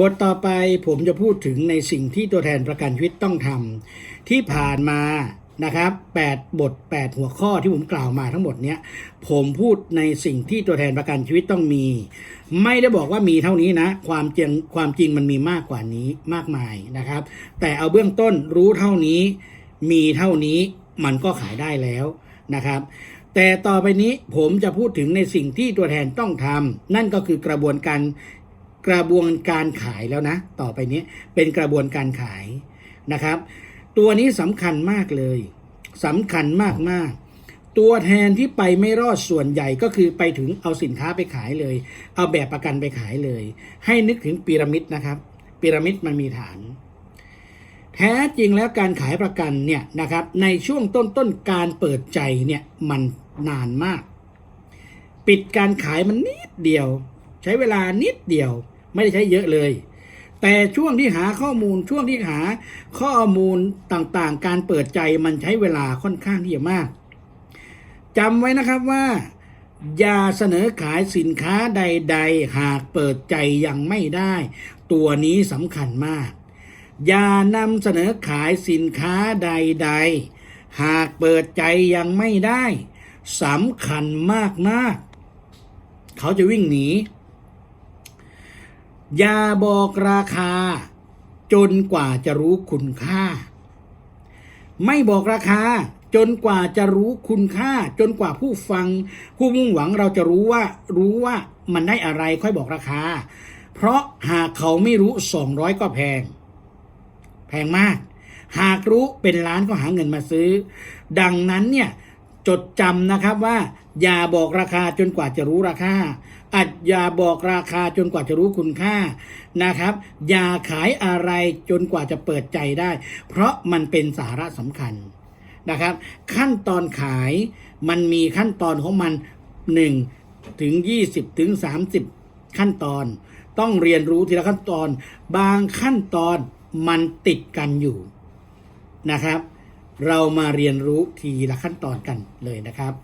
บทต่อไปผมจะพูดถึงในสิ่งที่ตัวแทนประกันชีวิตต้องทำที่ผ่านมานะครับ8บท 8 หัวข้อที่ผมกล่าวมาทั้งหมดเนี้ยผมพูดในสิ่งที่ตัวแทนประกันชีวิตต้องมี ไม่ได้บอกว่ามีเท่านี้นะ ความจริงความจริงมันมีมากกว่านี้มากมายนะครับ แต่เอาเบื้องต้นรู้เท่านี้ มีเท่านี้มันก็ขายได้แล้วนะครับ แต่ต่อไปนี้ผมจะพูดถึงในสิ่งที่ตัวแทนต้องทำนั่นก็คือกระบวนการ กระบวนการขายแล้วนะ ต่อไปนี้เป็นกระบวนการขายนะครับ ตัวนี้สำคัญมากเลยสำคัญมากมากตัวแทนที่ไปไม่รอดส่วนใหญ่ก็คือไปถึงเอาสินค้าไปขายเลย เอาแบบประกันไปขายเลย ให้นึกถึงพีระมิดนะครับพีระมิดมันมีฐาน แท้จริงแล้วการขายประกันเนี่ยนะครับในช่วงต้นต้นการเปิดใจเนี่ยมันนานมาก ปิดการขายมันนิดเดียว ใช้เวลานิดเดียว ไม่ได้ใช้เยอะเลย แต่ช่วงที่หาข้อมูลช่วงที่หาข้อมูลต่างๆ การเปิดใจมันใช้เวลาค่อนข้างที่จะมากจำไว้นะครับว่าอย่าเสนอขายสินค้าใด ๆ หากเปิดใจยังไม่ได้ ตัวนี้สำคัญมาก อย่านำเสนอขายสินค้าใด ๆ หากเปิดใจยังไม่ได้สำคัญมากๆ เขาจะวิ่งหนี อย่าบอกราคา จนกว่าจะรู้คุณค่า ไม่บอกราคา จนกว่าจะรู้คุณค่า จนกว่าผู้ฟัง ผู้มุ่งหวังเราจะรู้ว่า รู้ว่ามันได้อะไรค่อยบอกราคา เพราะหากเขาไม่รู้สองร้อยก็แพง แพงมาก หากรู้เป็นล้านก็หาเงินมาซื้อ ดังนั้นเนี่ย จดจำนะครับว่า อย่าบอกราคาจนกว่าจะรู้ราคาอัดอย่าบอกราคาจนกว่าจะรู้คุณค่านะครับ อย่าขายอะไรจนกว่าจะเปิดใจได้ เพราะมันเป็นสาระสำคัญนะครับ ขั้นตอนขายมันมีขั้นตอนของมัน 1 ถึง 20 ถึง 30 ขั้นตอน ต้องเรียนรู้ทีละขั้นตอน บางขั้นตอนมันติดกันอยู่นะครับ เรามาเรียนรู้ทีละขั้นตอนกันเลยนะครับ